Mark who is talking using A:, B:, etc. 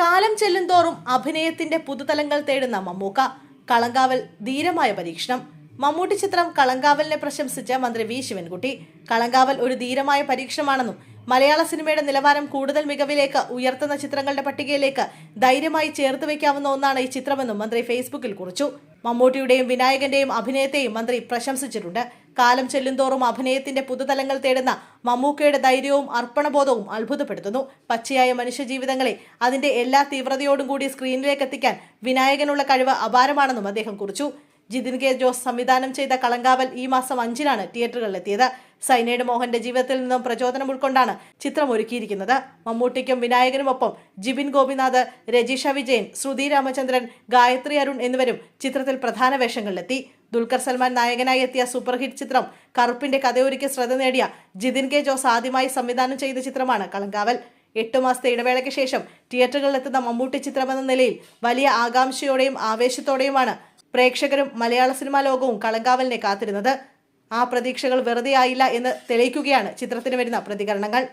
A: കാലം ചെല്ലുന്തോറും അഭിനയത്തിന്റെ പുതുതലങ്ങൾ തേടുന്ന മമ്മൂക്ക കളങ്കാവൽ ധീരമായ പരീക്ഷണം. മമ്മൂട്ടി ചിത്രം കളങ്കാവലിനെ പ്രശംസിച്ച മന്ത്രി വി. ശിവൻകുട്ടി കളങ്കാവൽ ഒരു ധീരമായ പരീക്ഷണമാണെന്നും മലയാള സിനിമയുടെ നിലവാരം കൂടുതൽ മികവിലേക്ക് ഉയർത്തുന്ന ചിത്രങ്ങളുടെ പട്ടികയിലേക്ക് ധൈര്യമായി ചേർത്ത് വയ്ക്കാവുന്ന ഒന്നാണ് ഈ ചിത്രമെന്നും മന്ത്രി ഫേസ്ബുക്കിൽ കുറിച്ചു. മമ്മൂട്ടിയുടെയും വിനായകന്റെയും അഭിനയത്തെയും മന്ത്രി പ്രശംസിച്ചിട്ടുണ്ട്. കാലം ചെല്ലുന്തോറും അഭിനയത്തിന്റെ പുതുതലങ്ങൾ തേടുന്ന മമ്മൂക്കയുടെ ധൈര്യവും അർപ്പണബോധവും അത്ഭുതപ്പെടുത്തുന്നു. പച്ചയായ മനുഷ്യജീവിതങ്ങളെ അതിന്റെ എല്ലാ തീവ്രതയോടും കൂടി സ്ക്രീനിലേക്ക് എത്തിക്കാൻ വിനായകനുള്ള കഴിവ് അപാരമാണെന്നും അദ്ദേഹം കുറിച്ചു. ജിതിൻ കെ ജോസ് സംവിധാനം ചെയ്ത കളങ്കാവൽ ഈ മാസം അഞ്ചിനാണ് തിയേറ്ററുകളിലെത്തിയത്. സൈനയുടെ മോഹന്റെ ജീവിതത്തിൽ നിന്നും പ്രചോദനം ഉൾക്കൊണ്ടാണ് ചിത്രം ഒരുക്കിയിരിക്കുന്നത്. മമ്മൂട്ടിക്കും വിനായകനുമൊപ്പം ജിബിൻ ഗോപിനാഥ് രജിഷ വിജയൻ ശ്രുതി രാമചന്ദ്രൻ ഗായത്രി അരുൺ എന്നിവരും ചിത്രത്തിൽ പ്രധാന വേഷങ്ങളിലെത്തി. ദുൽഖർ സൽമാൻ നായകനായി എത്തിയ സൂപ്പർ ഹിറ്റ് ചിത്രം കറുപ്പിന്റെ കഥയൊരുക്കി ശ്രദ്ധ നേടിയ ജിതിൻ കെ ജോസ് ആദ്യമായി സംവിധാനം ചെയ്ത ചിത്രമാണ് കളങ്കാവൽ. എട്ട് മാസത്തെ ഇടവേളയ്ക്ക് ശേഷം തിയേറ്ററുകളിലെത്തുന്ന മമ്മൂട്ടി ചിത്രമെന്ന നിലയിൽ വലിയ ആകാംക്ഷയോടെയും ആവേശത്തോടെയുമാണ് പ്രേക്ഷകരും മലയാള സിനിമാ ലോകവും കളങ്കാവലിനെ കാത്തിരുന്നത്. ആ പ്രതീക്ഷകൾ വെറുതെ ആയില്ല എന്ന് തെളിയിക്കുകയാണ് ചിത്രത്തിന് വരുന്ന പ്രതികരണങ്ങൾ.